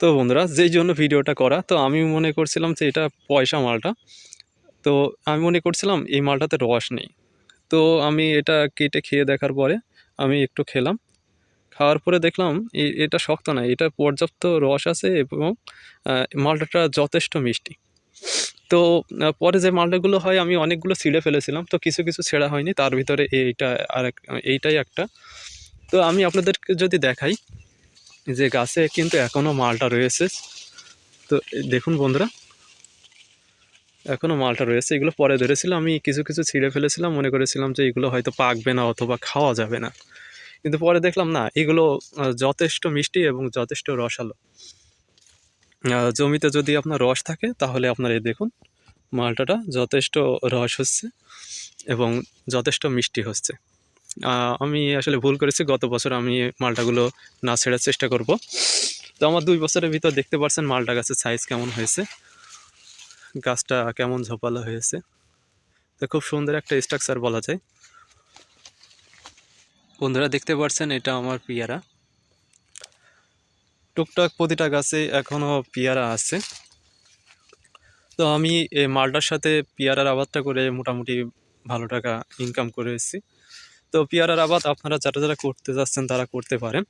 তো বন্ধুরা, যেই জন্য ভিডিওটা করা, তো আমি মনে করছিলাম যে এটা পয়সা মালটা। তো আমি মনে করছিলাম এই মালটাতে রস নেই। তো আমি এটা কেটে খেয়ে দেখার পরে আমি একটু খেলাম। খাওয়ার পরে দেখলাম এটা শক্ত না, এটা পর্যাপ্ত রস আছে এবং মালটাটা যথেষ্ট মিষ্টি। তো পরে যে মালটাগুলো হয়, আমি অনেকগুলো ছিঁড়ে ফেলেছিলাম, তো কিছু কিছু ছেঁড়া হয়নি, তার ভিতরে এইটা আর এইটাই একটা। তো আমি আপনাদেরকে যদি দেখাই যে গাছে কিন্তু এখনও মালটা রয়েছে। তো দেখুন বন্ধুরা এখনও মালটা রয়েছে। এগুলো পরে ধরেছিলাম, আমি কিছু কিছু ছিঁড়ে ফেলেছিলাম, মনে করেছিলাম যে এগুলো হয়তো পাকবে না অথবা খাওয়া যাবে না। কিন্তু পরে দেখলাম না, এগুলো যথেষ্ট মিষ্টি এবং যথেষ্ট রসালো। জমিতে যদি আপনার রস থাকে, তাহলে আপনার এই দেখুন, মালটাটা যথেষ্ট রস হচ্ছে এবং যথেষ্ট মিষ্টি হচ্ছে। আমি আসলে ভুল করেছি, গত বছর আমি মালটাগুলো না ছেড়ার চেষ্টা করব। তো আমার দুই বছরের ভিতর দেখতে পাচ্ছেন মালটা গাছের সাইজ কেমন হয়েছে, গাছটা কেমন ঝোপালো হয়েছে। তো খুব সুন্দর একটা স্ট্রাকচার বলা যায়। বন্ধুরা দেখতে পাচ্ছেন এটা আমার পিয়ারা। টুকটাক প্রতিটা গাছে এখনও পিয়ারা আছে। তো আমি এই মালটার সাথে পিয়ারার আবাদটা করে মোটামুটি ভালো টাকা ইনকাম করে এসেছি তো পেয়ারার আবাদ আপনারা যারা যারা করতে যাচ্ছেন তারা করতে পারেন।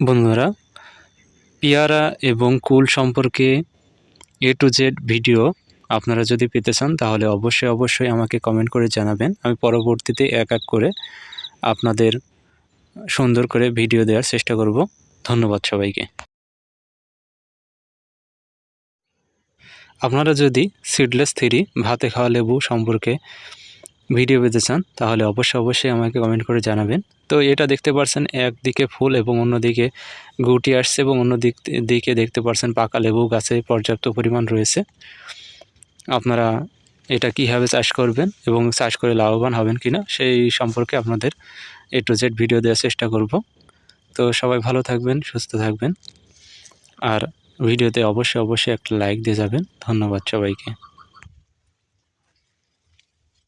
বন্ধুরা, পেয়ারা এবং কুল সম্পর্কে এ টু জেড ভিডিও আপনারা যদি পেতে চান, তাহলে অবশ্যই অবশ্যই আমাকে কমেন্ট করে জানাবেন। আমি পরবর্তীতে এক এক করে আপনাদের সুন্দর করে ভিডিও দেওয়ার চেষ্টা করব। ধন্যবাদ সবাইকে। আপনারা যদি সিডলেস থ্রি, ভাতে খাওয়া লেবু সম্পর্কে ভিডিও পেতে চান, তাহলে অবশ্যই অবশ্যই আমাকে কমেন্ট করে জানাবেন। তো এটা দেখতে পারছেন, একদিকে ফুল এবং অন্যদিকে গুটি আসছে এবং অন্য দিক দিকে দেখতে পারছেন পাকা লেবু গাছে পর্যাপ্ত পরিমাণ রয়েছে। আপনারা এটা কীভাবে চাষ করবেন এবং চাষ করে লাভবান হবেন কিনা, সেই সম্পর্কে আপনাদের এ টু জেড ভিডিও দেওয়ার চেষ্টা করব। তো সবাই ভালো থাকবেন, সুস্থ থাকবেন। আর ভিডিওতে অবশ্যই অবশ্যই একটা লাইক দিয়ে যাবেন। ধন্যবাদ সবাইকে।